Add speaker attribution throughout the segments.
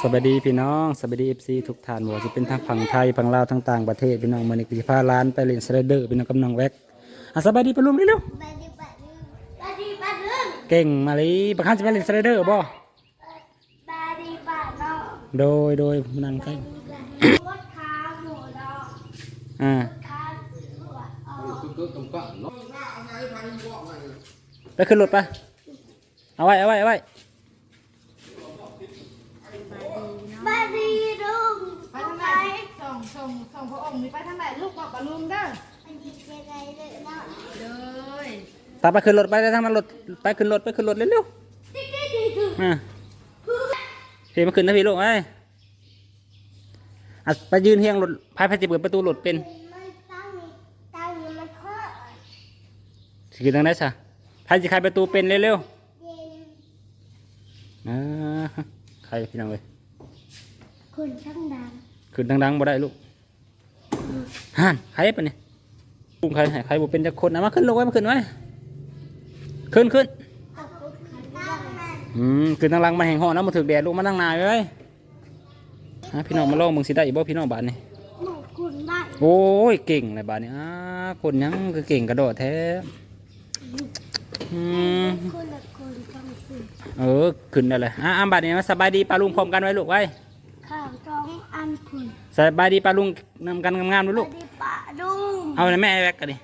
Speaker 1: สวัสดีพี่น้องสวัสดีเอฟซีทุกท่านบ่ว่าจะเป็นทางฝั่งไทยฝั่งลาวทั้งต่างประเทศพี่น้องมื้อนี้ก็สิพาร้านไปเล่นสไลเดอร์พี่น้องกำลังแว็กอะสบายดีปะลุงเร็ว
Speaker 2: ปฏิบัติหนึ่งปฏิบัติหนึ่ง
Speaker 1: ๆเก่งมาเลยประคันจะไปเล่นสไลเดอร์บ่
Speaker 2: ปฏิบัติเนาะ
Speaker 1: โดยโดยนั่งใกล้
Speaker 2: ปฏิบัติหนึ่งวัดขาหมูเนาะ
Speaker 1: อ่า
Speaker 2: ขาหัวออก
Speaker 1: ไปขึ้นรถปะเอาไว้เอาไว้เอาไว้
Speaker 2: ปฏิลุง
Speaker 3: ไปทางไหน ส่งส่งส่งพระองค์นี่ไปทางไหนลูกบอกกับลุงเด้อ
Speaker 2: ปฏิเสธอะไรเลยเนาะ
Speaker 3: เลย
Speaker 1: ตามไปขึ้นรถไปได้ทางมันรถไปขึ้นรถไปขึ้นรถเร็ว
Speaker 2: ติ๊กติ๊กติ๊กติ๊ก
Speaker 1: ๆอ่าพี่มาขึ้นนะพี่ลูกไอ้อะไปยืนเฮียงรถพายพายจะเปิดประตูรถเป็น
Speaker 2: มันตั้งนี่ตั้งนี่มันเคาะ
Speaker 1: สิขึ้นทางไหนซะพายจะใครประตูเป็นเร็ว
Speaker 2: เย็น
Speaker 1: ๆอ่าใครพี่น้องเอ้ย
Speaker 2: คนช่างดัง
Speaker 1: ขึ้นดังๆบ่ได้ลูกห่านใครปะเนี่ยลุงใครให้ใครบ่เป็นจักคนนะมาขึ้นลงไว้มาขึ้นไว้ขึ้นขึ้น
Speaker 2: ตกลุกขันตั้งมัน
Speaker 1: อืมขึ้นทางหลังมาแห่งห้องนะมาถึกแดดลูกมาตั้งนานไว้ฮะพี่น้องมาลองมึงสิได้อีบ่พี่น้องบาดนี่
Speaker 2: หมูคุณได้
Speaker 1: โอ้ยเก่งเลยบาดนี่อ้าคนยังคือเก่งกระโดดแท้อืม
Speaker 2: คนละคนต้องคุณ
Speaker 1: เออขึ้นได้เลยอะอะบาดนี้มาสบายดีปลาลุงพร้อมกันไว้ลูกไว้
Speaker 2: ข้าวส องอันคุณ
Speaker 1: สบายดีปลาลุงนำกันงามๆดู
Speaker 2: ป
Speaker 1: ลูก
Speaker 2: ฏิบัติลุง
Speaker 1: เอาเลยแม่ไอ้แว็กกันดิ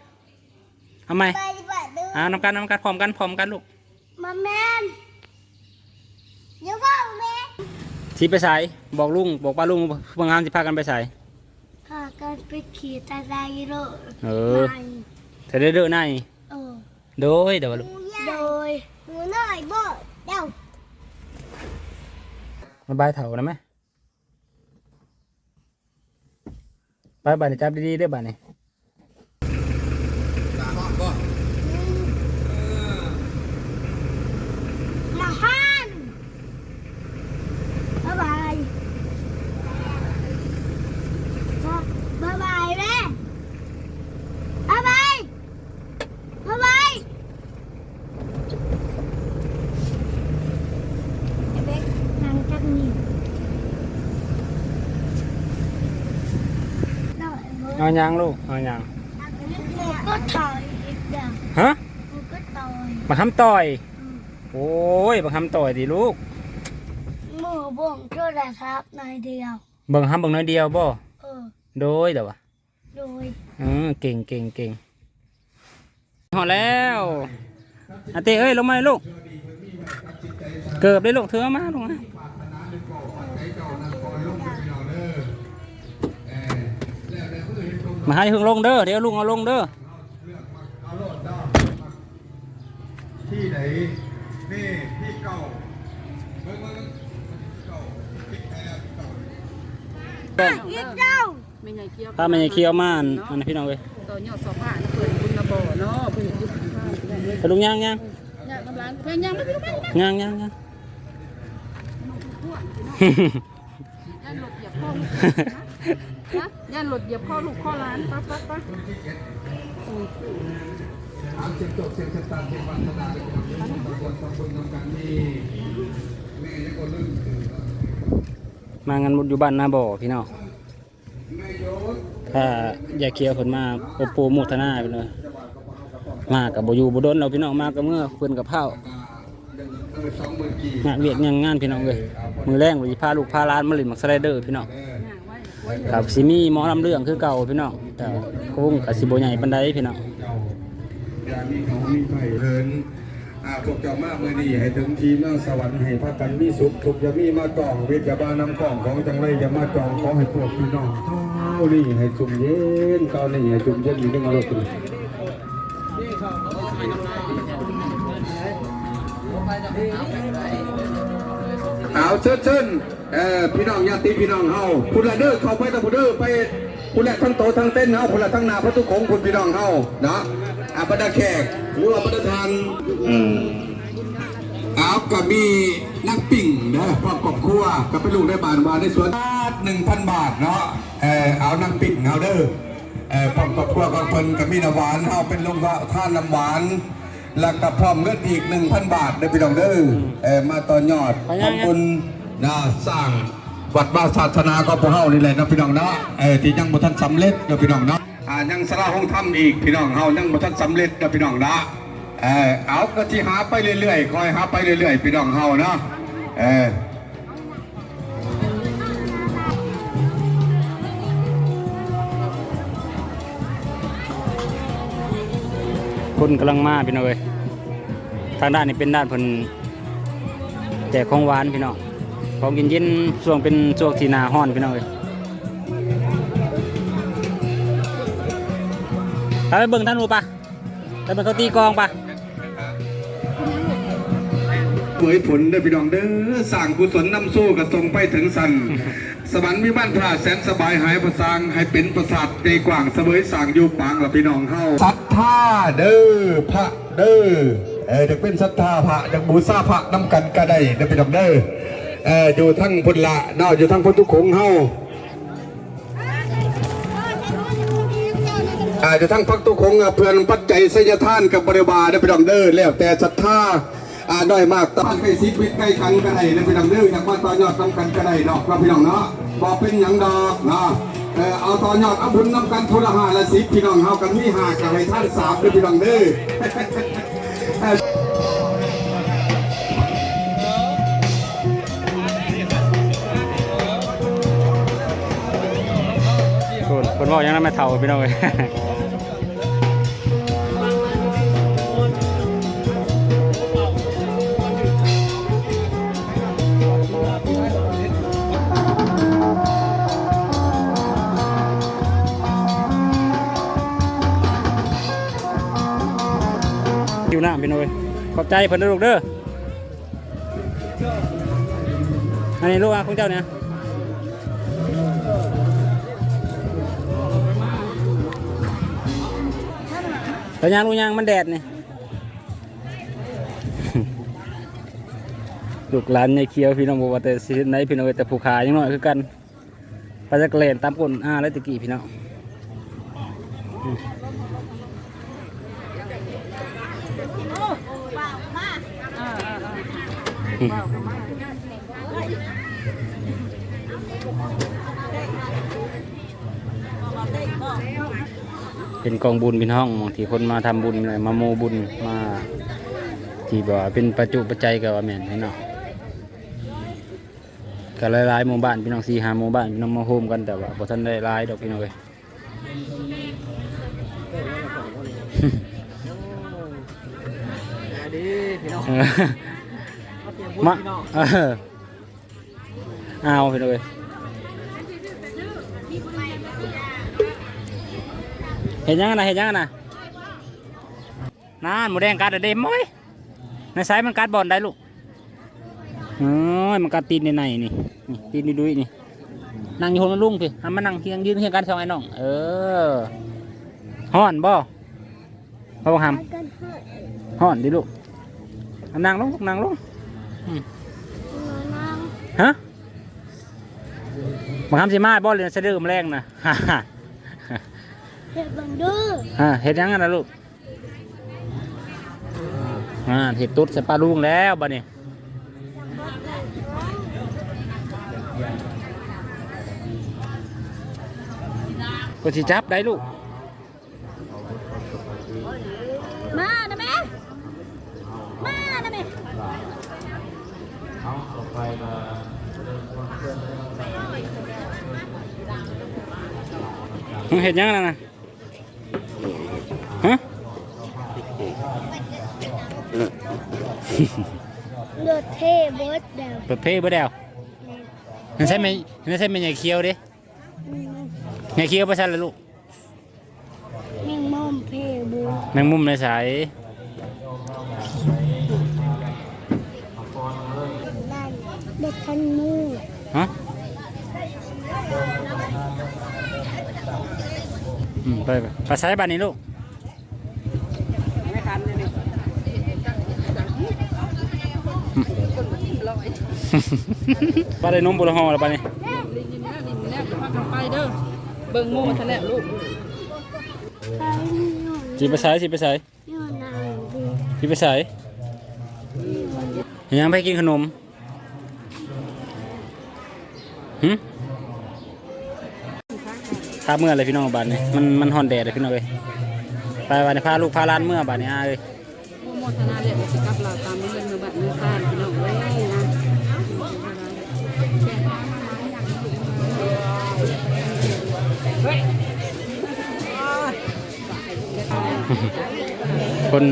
Speaker 1: เอาไหม
Speaker 2: ปฏิบัติลุง
Speaker 1: อ่านำกันนำกันพร้อมกันพร้อมกันลูก
Speaker 2: มาแมนเดี๋ยวพ่อแม่
Speaker 1: สีไปใส่บอกลุงบอกป้าลุงบางงานสิพากันไปใส่
Speaker 2: พากันไปขี่ตาไดโร
Speaker 1: เออเธอได้เด้อใน
Speaker 2: เออ
Speaker 1: โดยเดี๋ยวลูก
Speaker 2: โดยหนูน้อยบ่เดี๋ยว
Speaker 1: มาบายเถานะแม่ ไปบ้านนี่จับดีๆเด้อบ้านนี่
Speaker 2: มาฮันบ๊ายบายบ๊ายบายแม่บ๊ายบายบ๊ายบายไอ้เบ๊กนั่งจักนี่ได้ เว้ย
Speaker 1: เอายังลูกเอายัง
Speaker 2: หมูก็ต่อยอีกเด้อ
Speaker 1: ฮะ
Speaker 2: หมูก็ต่อย
Speaker 1: มาคำต่อย
Speaker 2: อืม
Speaker 1: โอ้ยมาคำต่อยดิลูก
Speaker 2: หมูบ่งโทรศัพท์หน่อยเดียว
Speaker 1: เบิ่งคำเบิ่งน้อยเดียวบ่
Speaker 2: เออ
Speaker 1: โดยเดี๋ยววะ
Speaker 2: โดย
Speaker 1: อืมเก่งเก่งเก่งหอดแล้วอาเต้เอ้ยลงมาเลยลูก เกือบเลยลูกเธอมาลงมา มาให้หึงลงเด้อเดี๋ยวลุงเอาลงเด้อ
Speaker 4: ที่ไหนนี่ที่เก่าเบิ่งเบิ่งเก่าปิดไปแล้วเก่า
Speaker 2: อีกเจ้า
Speaker 3: ไม่ใหญ่เกี่ยว
Speaker 1: ถ้ามันยังเคี้ยวมานอันนั้พี่น้องเว้ย
Speaker 3: ตัวยอดสองผ่านเปิดบุญระบ่เนาะเพิ่นอยู่างบ้าน
Speaker 1: ไปลุงย่างย่าง
Speaker 3: เนี่ยกำลังยายามไม่รู้แม่
Speaker 1: ย่างย่างย่าง
Speaker 3: ย่านหลดเหยียบพ่อลูกนะย่านหลดเหยียบพ่อลูกพ่อร้านปั๊บปั๊บปั๊บ
Speaker 4: ถามเสียงจบเสียงชะตาเสียงวันธนาเลยคนเดียวตำบลตำบลทำกันนี่แม่ยังก็ลืมตื่น
Speaker 1: มางานบุญอยู่บ้านนาบ่อพี่น้อง
Speaker 4: แม่โยน
Speaker 1: ถ้าอยากเคี้ยวเพิ่นมาโอปูมุทนาไปเลยมากับบ่อยู่บ่โดนเราพี่น้องมากับเมื่อเพิ่นกับเผา
Speaker 4: เออสอ งหมื่นกี่
Speaker 1: งานเวียกงานงานพี่น้องเว้ยมือแรงว่าสิพาลูกพาหลานมาเล่นมักสไลเดอร์พี่น้องกับสิมีหมอลำเรื่องคือเก่าพี่น้องแต่ก็วงกับสิบ่ใหญ่ปานใดพี่น้อง
Speaker 4: เก่าอย่างนี้เขามีไผ่เฮินอาพวกเจ้ามาเมื่อนี้ให้ถึงทีมนั่งสวรรค์ให้พากันมีสุขทุกอย่ามีมาจองเวทยาบานำกล่องของจังไรอย่ามาจองขอให้พวกพี่น้องเท่านี้ให้จุ่มเย็นเก้านี่ให้จุ่มเย็นอยู่ในมรดก เอาเชิญเชิญเออพี่น้องญาติพี่น้องเฮาผู้ละเด้อเข้าไปตะผู้เด้อไปผู้ละทั้งโตทั้งเต้นเฮาผู้ละทั้งนาพระทุกของคุณพี่น้องเฮาเนาะอาบดาแขกหรือว่าบดาทานอืมเอาก็มีนักปิ่งนะครอบครอบครัวก็เป็นลูกได้บานวาได้สวนหนึ่งพันบาทเนาะเออเอานักปิ่งเฮาเด้อเออครอบครัวก็เพิ่นก็มีน้ำหวานเฮาเป็นลงว่าท่านน้ำหวาน แล้วก็พร้อมเงินอีก 1,000 บาทเด้อพี่น้องเด้อเออมาต่อยอด
Speaker 1: ไปยัง
Speaker 4: ขอบคุณนะสร้างวัดบ้าศาสนาก็พวกเฮานี่แหละนะพี่น้องเนาะเออที่ยังบ่ทันสำเร็จนะพี่น้องเนาะอ่ายังสระห้องถ้ำอีกพี่น้องเฮายังบ่ทันสำเร็จนะพี่น้องเนาะเออเอาก็ที่หาไปเรื่อยๆคอยหาไปเรื่อยๆพี่น้องเฮาเนาะเออ
Speaker 1: คนกำลังมาพี่น้องเอ้ยทางด้านนี้เป็นด้านเพิ่นแจกของหวานพี่น้องของเย็นๆช่วงเป็นช่วงที่หนาฮ้อนพี่น้องเอ้ยไปเบิ่งท่านรู้ปะไปเบิ่งเขาตีกองปะ
Speaker 4: เผยผลเด้อพี่น้องเด้อสร้างกุศลนำสู้กระทรงไปถึงสัน สวรรค์มีบ้านพระแสนสบายหายประสางให้เป็นประสาทในกว้างเสมยสร้างอยู่ปางหละพี่น้องเฮาศรัทธาเด้อพระเด้อเออจะเป็นศรัทธาพระจะบูชาพระนํกันก็ได้เด้อพี่น้องเด้อเอออยู่ทั้งพุทละนาะอยู่ทั้งพุทธคงเฮาอาจจะทั้งพักตุคงเพื่อนปัจจัยสยทานกับบริวารเด้อพี่น้องเด้อแล้วแต่ศรัทธา อ่าน้อยมากตั้งใกล้สิบวิตใกล้คันก็ได้เด้อพี่น้องเด้ออยากมาต่อยอดนํกันก็ได้ดอกเราพี่น้องเนาะบอกเป็นหยังดอกเนาะเออเอาต่อยอดเอาบุญนํกันทุละห้าละสิพี่น้องเฮากันมีหากับให้ท่านสามเด้อพี่น้องเด้อ
Speaker 1: คนคนบอกยังนั้นไม่เท่าพี่น้องเอ้ย น้าพี่น้อยขอบใจเพิ่นลูกเด้ออันนี้ลูกอะของเจ้าเนี่ยแต่ยางลูกยางมันแดดนี่ลูกหลานในเคียวพี่น้องบอกว่าแต่สิไหนพี่น้องแต่ผู้ขายังน้อยคือกันไปจะเกลนตามก้นอ่าแล้วตะกี้พี่น้องอืมอืม เป็นกองบุญเป็นห้องบางทีคนมาทำบุญเลยมาโมบุญมาที่บอกว่าเป็นประจุปัจจัยกับว่าแม่นพี่น้องก็หลายๆหมู่บ้านพี่น้องสี่ห้าหมู่บ้านพี่น้องมาโฮมกันแต่ว่าบ่ทันได้หลายดอกพี่น้องเอ้ย
Speaker 3: ดีพี่น้อง
Speaker 1: เออ มาเออเอาพี่น้องเอ้ยเห็นยังไงนะเห็นยังไงนะนั่นหมูแดงกัดเด็มมั้ยในสายมันกัดบอลได้ลูกโอ้ยมันกัดตีนในในนี่นี่ตีนดุยนี่นั่งอยู่คนลุงพี่ทำมานั่งเคียงยืนเคียงกันสองไอ้น้อง เออห่อนบ่พ่อบังหำห่อนดิลูกนั่งลงนั่งลงอืม ฮะบังหำสิมาบ่เลยนสะดือมนแรงนะฮ่าฮ่า
Speaker 2: เห็ดบังดื้อ
Speaker 1: อ่าเห็ดยังไงนะลูกอ่าเห็ดตุ๊ดใส่ปลาลุงแล้วบ้านี้ก็สิจับได้ลูก
Speaker 2: มานะแม่ มานะแม่
Speaker 1: เห็ดยังไงนะฮะ
Speaker 2: เลือดเทเบิร์ดเดว
Speaker 1: เปิดเพลงบ่เดียวนั่นใช่ไหมนั่นใช่ไหมใหญ่เคียวดิใหญ่เคียวไปใช่เลยลูก
Speaker 2: แมงมุมเพ่บู
Speaker 1: แมงมุมในสาย
Speaker 2: นั่น เด็กคันมู
Speaker 1: ฮะอืมไปไปไปใช้บ้านนี้ลูก
Speaker 3: ไม่ทันเลยนี่คนมาทิ้งลอย
Speaker 1: ปลาได้นมบุรหอแล้วปลานี่
Speaker 3: ลิงนี่นะลิงนี่นะจะพากันไปเด้อเบิ่งโม่ทะเลลูก
Speaker 2: ใช้หนู
Speaker 1: จีไปใส่จีไปใส่
Speaker 2: หนูนางดี
Speaker 1: จีไปใส่ยังไปกินขนม หึพาเมื่อเลยพี่น้องบาดนี้มันมันฮอนแดดเลยพี่น้องเอ้ยไปวันนี้พาลูกพาหล้านเมื่อบาดนี้อาเอ้ย
Speaker 3: ผู้โมทนาเรียกสิกับเราตามเรื่อเมื่อบัดเมื่อซ่านพี่น้องเอ้ยนะ
Speaker 1: คน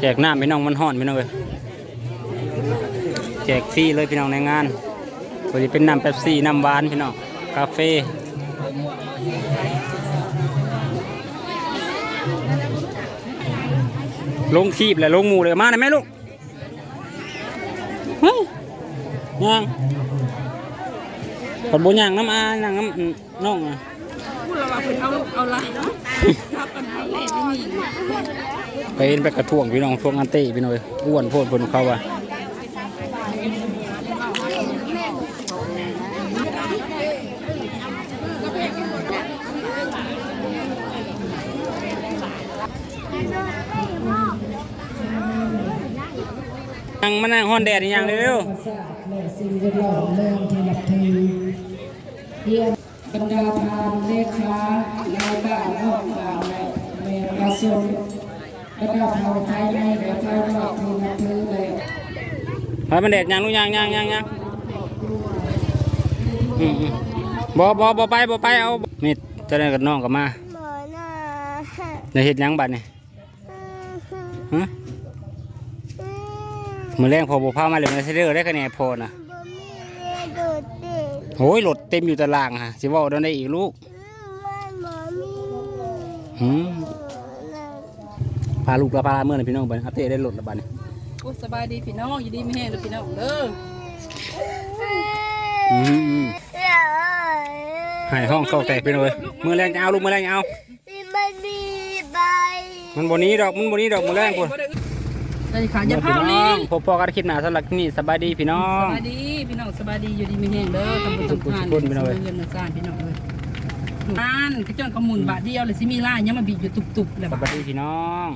Speaker 1: แจกน้ำพี่น้องมันฮ้อนพี่น้องเอ้ยแจกฟรีเลยพี่น้องในงาน ก็จะเป็นน้ำเป๊ปซี่น้ำหวานพี่น้องกาแฟลงทีบและลงหมูเลยมาหน่อยไหมลูกเฮ้ยย่างผลบุญย่างน้ำอาย่างน้ำน้องอะ
Speaker 3: พูดเราว่าเพิ่นเอาเอาลายเนาะทับกันเอาเล่ไม่มี
Speaker 1: ไปเห็นไปกระท่วงพี่น้องท่วงอันเต้พี่น้องเอ้ยอ้วนโพดบนเขาว่า งมานั่งฮ้อนแดดอีกอย่างเร็ว
Speaker 5: และสิ่งแวดล้อมเรื่องที่นับถือเรียนบรรดาทานเลขาในบ้านนอกบ้านและแม่ประชาชนบรรดาเผ่าไทยในและเผ่านอกที่นับถือและ
Speaker 1: ๆไปมันแดดยังลูกยังยังยังยังอืมอืมบ่บ่บ่ไปบ่ไปเอานี่จะได้กับน้องกับมา
Speaker 2: หมอน่ะ
Speaker 1: ในเฮ็ดยังบัดนี่ฮะ มื้อแรงพอบ่พามาเลยนะซิเด้อได้คะแนนพอน่ะ
Speaker 2: บ่มีโดดเด่น
Speaker 1: โอ้ยรถเต็มอยู่ตารางฮะสิเว้าได้อีกลูก
Speaker 2: มันบ่มี
Speaker 1: หืมพาลูกกับพาหลานเมื่อนะพี่น้องบัดนี้อัปเดตได้รถแล้วบัดนี้
Speaker 3: โอ้สบายดีพี่น้องอยู่ดีไม่แห้งเลยพี่น้องเด้อ
Speaker 1: อืมอืมให้ห้องเข้าแตกพี่น้องเอ้ยมื้อแรงจะเอาลูกมื้อแรงจะเอา
Speaker 2: มันมีใบ
Speaker 1: มันบ่หนี้ดอกมันบ่หนี้ดอกมื้อแรงพุ่น
Speaker 3: ได้ค่ะอย่า
Speaker 1: พี่
Speaker 3: เผา
Speaker 1: น้
Speaker 3: ลิ
Speaker 1: อง
Speaker 3: ง
Speaker 1: พบพอกันคลิปหน้าสำหรับคลิปนี้สบายดีพี่น้อ
Speaker 3: ส
Speaker 1: ง
Speaker 3: บายดีพี่น้องสบายดีอยู่ดีไม่แห้งเด้อตำบลตำพาน
Speaker 1: ทุกคนพี่น้องเอ้ย
Speaker 3: เงินมาสร้างพี่น้องเลยอ่านกระจอนขมุนบาทเดียวเลยสิมีล่ายังมาบีบอยู่ตุบๆเลย
Speaker 1: ส
Speaker 3: บา
Speaker 1: บายดีพี่น้อง